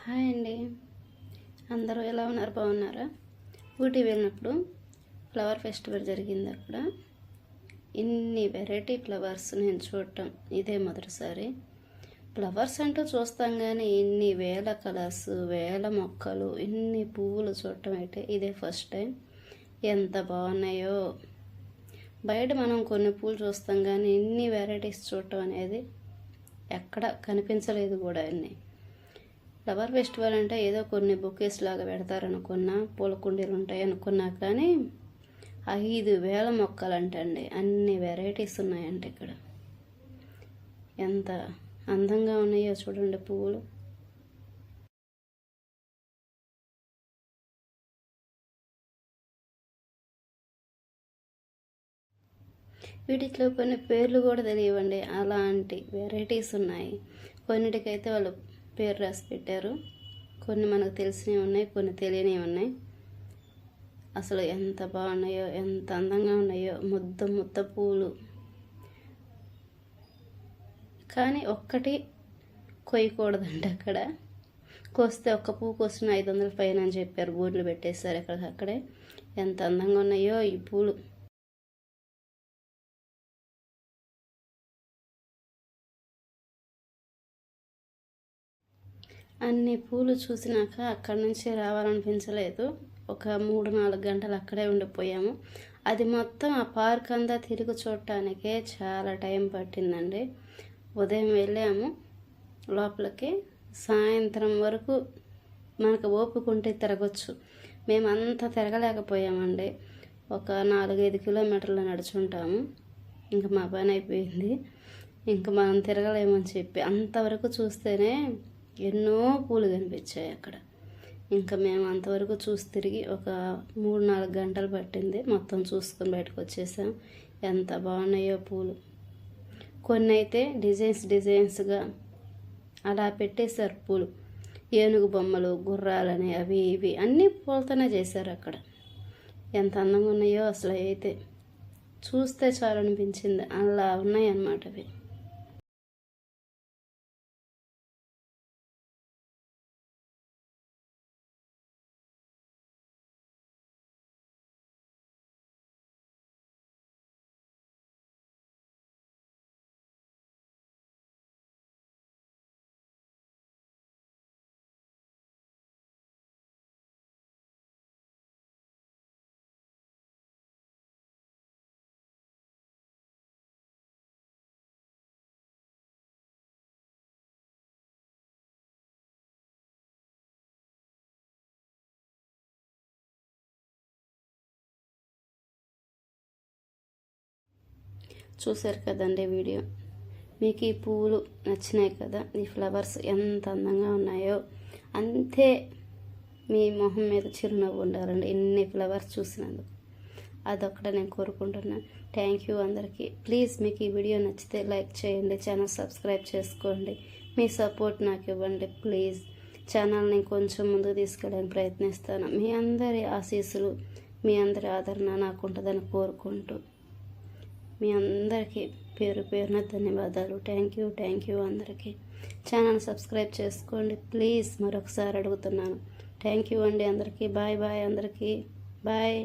Hi అండి. అందరూ ఎలా ఉన్నారు? బాగున్నారా? ఊటీ వెళ్ళినప్పుడు ఫ్లవర్ ఫెస్టివల్ జరిగింది అక్కడ. ఇన్ని వెరైటీ ఫ్లవర్స్ నేను చూడటం ఇదే మొదటిసారి. ఫ్లవర్స్ అంటూ చూస్తాం కానీ ఇన్ని వేల కలర్స్ వేల మొక్కలు ఇన్ని పువ్వులు చూడటం అయితే ఇదే ఫస్ట్ టైం. ఎంత బాగున్నాయో! బయట మనం కొన్ని పూలు చూస్తాం కానీ ఇన్ని వెరైటీస్ చూడటం అనేది ఎక్కడ కనిపించలేదు కూడా అన్నీ. ఫ్లవర్ ఫెస్టివల్ అంటే ఏదో కొన్ని బొకేస్ లాగా పెడతారనుకున్నా పూల కుండీలు ఉంటాయి అనుకున్నా కానీ ఐదు వేల మొక్కలు అంటండి అన్ని వెరైటీస్ ఉన్నాయంట ఇక్కడ. ఎంత అందంగా ఉన్నాయో చూడండి పువ్వులు. వీటిలో కొన్ని పేర్లు కూడా తెలియవండి. అలాంటి వెరైటీస్ ఉన్నాయి. కొన్నిటికైతే వాళ్ళు పేరు రాసి పెట్టారు. కొన్ని మనకు తెలిసినవి ఉన్నాయి కొన్ని తెలియనివి ఉన్నాయి. అసలు ఎంత బాగున్నాయో ఎంత అందంగా ఉన్నాయో ముద్ద ముద్ద పూలు. కానీ ఒక్కటి కొయ్యకూడదండి అక్కడ. కోస్తే ఒక్క పువ్వు కోసిన ఐదు వందల పైన అని చెప్పారు. బోర్డులు పెట్టేశారు అక్కడ అక్కడే. ఎంత అందంగా ఉన్నాయో ఈ పూలు. అన్ని పూలు చూసినాక అక్కడి నుంచి రావాలనిపించలేదు. ఒక మూడు నాలుగు గంటలు అక్కడే ఉండిపోయాము. అది మొత్తం ఆ పార్క్ అంతా తిరిగి చూడటానికే చాలా టైం పట్టిందండి. ఉదయం వెళ్ళాము. లోపలికి సాయంత్రం వరకు మనకు ఓపుకుంటే తిరగచ్చు. మేము అంతా తిరగలేకపోయామండి. ఒక నాలుగైదు కిలోమీటర్లు నడుచుంటాము. ఇంకా మా పని అయిపోయింది. ఇంకా మనం తిరగలేమని చెప్పి అంతవరకు చూస్తేనే ఎన్నో పూలు కనిపించాయి అక్కడ. ఇంకా మేము అంతవరకు చూసి తిరిగి ఒక మూడు నాలుగు గంటలు పట్టింది. మొత్తం చూసుకొని బయటకు వచ్చేసాం. ఎంత బాగున్నాయో పూలు. కొన్ని అయితే డిజైన్స్ డిజైన్స్గా అలా పెట్టేశారు పూలు. ఏనుగు బొమ్మలు గుర్రాలని అవి ఇవి అన్నీ పూలతోనే చేశారు అక్కడ. ఎంత అందంగా ఉన్నాయో అసలు అయితే చూస్తే చాలనిపించింది. అలా ఉన్నాయి అన్నమాట అవి. చూశారు కదండి వీడియో. మీకు ఈ పువ్వులు నచ్చినాయి కదా ఈ ఫ్లవర్స్ ఎంత అందంగా ఉన్నాయో. అంతే మీ మొహం మీద చిరునవ్వు ఉండాలండి ఎన్ని ఫ్లవర్స్ చూసినందుకు. అదొక్కటే నేను కోరుకుంటున్నాను థ్యాంక్ యూ అందరికీ. ప్లీజ్ మీకు ఈ వీడియో నచ్చితే లైక్ చేయండి ఛానల్ సబ్స్క్రైబ్ చేసుకోండి. మీ సపోర్ట్ నాకు ఇవ్వండి ప్లీజ్ ఛానల్ని కొంచెం ముందుకు తీసుకెళ్ళడానికి ప్రయత్నిస్తాను. మీ అందరి ఆశీస్సులు మీ అందరి ఆదరణ నాకు ఉంటుందని కోరుకుంటూ. మీ అందరికీ పేరు పేరున ధన్యవాదాలు. థ్యాంక్ యూ థ్యాంక్ యూ అందరికీ. ఛానల్ సబ్స్క్రైబ్ చేసుకోండి. ప్లీజ్ మరొకసారి అడుగుతున్నాను. థ్యాంక్ యూ అండి అందరికీ. బాయ్ బాయ్ అందరికీ. బాయ్